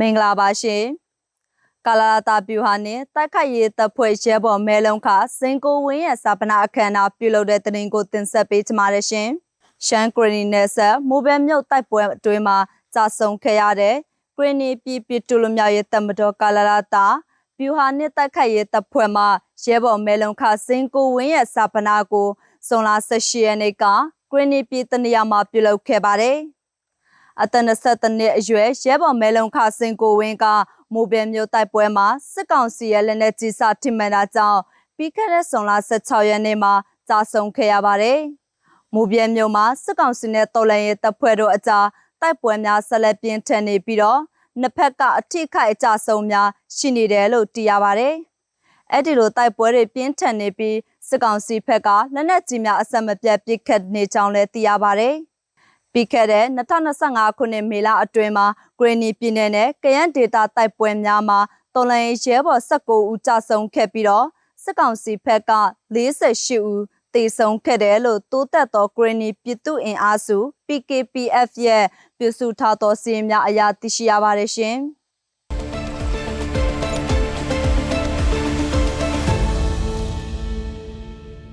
မင်္ဂလာပါရှင်ကာလာလာတာပြူဟာနဲ့တိုက်ခိုက်ရေးတပ်ဖွဲ့ရဲဘော်မဲလုံးခစင်ကိုဝင်းရဲ့စာပနာအခမ်းအနားပြုလုပ်တဲ့တင်ရင်ကိုတင်ဆက်ပေးကြပါရရှင်ရှမ်းဂရနီနယ်ဆက်မိုဘယ်မြို့တိုက်ပွဲအတွင်းမှာကြာဆုံးခဲ့ရတဲ့ဂရနီပြည်ပြည်တူလူမျိုးရဲ့တပ်မတော်ကာလာလာတာပြူဟာနဲ့တိုက်ခိုက်ရေးတပ်ဖွဲ့မှရဲဘော်မဲလုံးခစင်ကိုဝင်းရဲ့စာပနာကိုစုံလာ18ရက်နေ့ကဂရနီပြည်တနေရာမှာပြုလုပ်ခဲ့ပါတယ် အသက်23နှစ်အရွယ်ရဲဘော်မဲလုံးခစင်ကိုဝင်းကမိုဘယ်မျိုးတိုက်ပွဲမှာစစ်ကောင်စီရဲ့လက်နက်ကြီးစထိမှန်တာကြောင့်ပြီးခဲ့တဲ့ဇွန်လ16ရက်နေ့မှာကြာဆုံးခဲ့ရပါတယ်။မိုဘယ်မျိုးမှာစစ်ကောင်စီနဲ့တော်လှန်ရေးတပ်ဖွဲ့တို့အကြားတိုက်ပွဲများဆက်လက်ပြင်းထန်နေပြီးတော့နှစ်ဖက်ကအထိခိုက်အကြဆုံးများရှိနေတယ်လို့သိရပါတယ်။အဲ့ဒီလိုတိုက်ပွဲတွေပြင်းထန်နေပြီးစစ်ကောင်စီဘက်ကလက်နက်ကြီးများအဆက်မပြတ်ပစ်ခတ်နေကြောင်းလည်းသိရပါတယ်။ ပြီးခဲ့တဲ့2025ခုနှစ်မေလအတွင်းမှာဂရနီပြည်နယ်နဲ့ကယန်းဒေတာတိုက်ပွဲများမှာတော်လိုင်းရဲဘော်19ဦးကြာဆုံးခဲ့ပြီးတော့စစ်ကောင်စီဘက်က48ဦးတေဆုံးခဲ့တယ်လို့တိုးတက်သောဂရနီပြည်သူ့အင်အားစု PKPF ရဲ့ပြုစုထားသောစီးရင်များအရာသိရှိရပါတယ်ရှင်။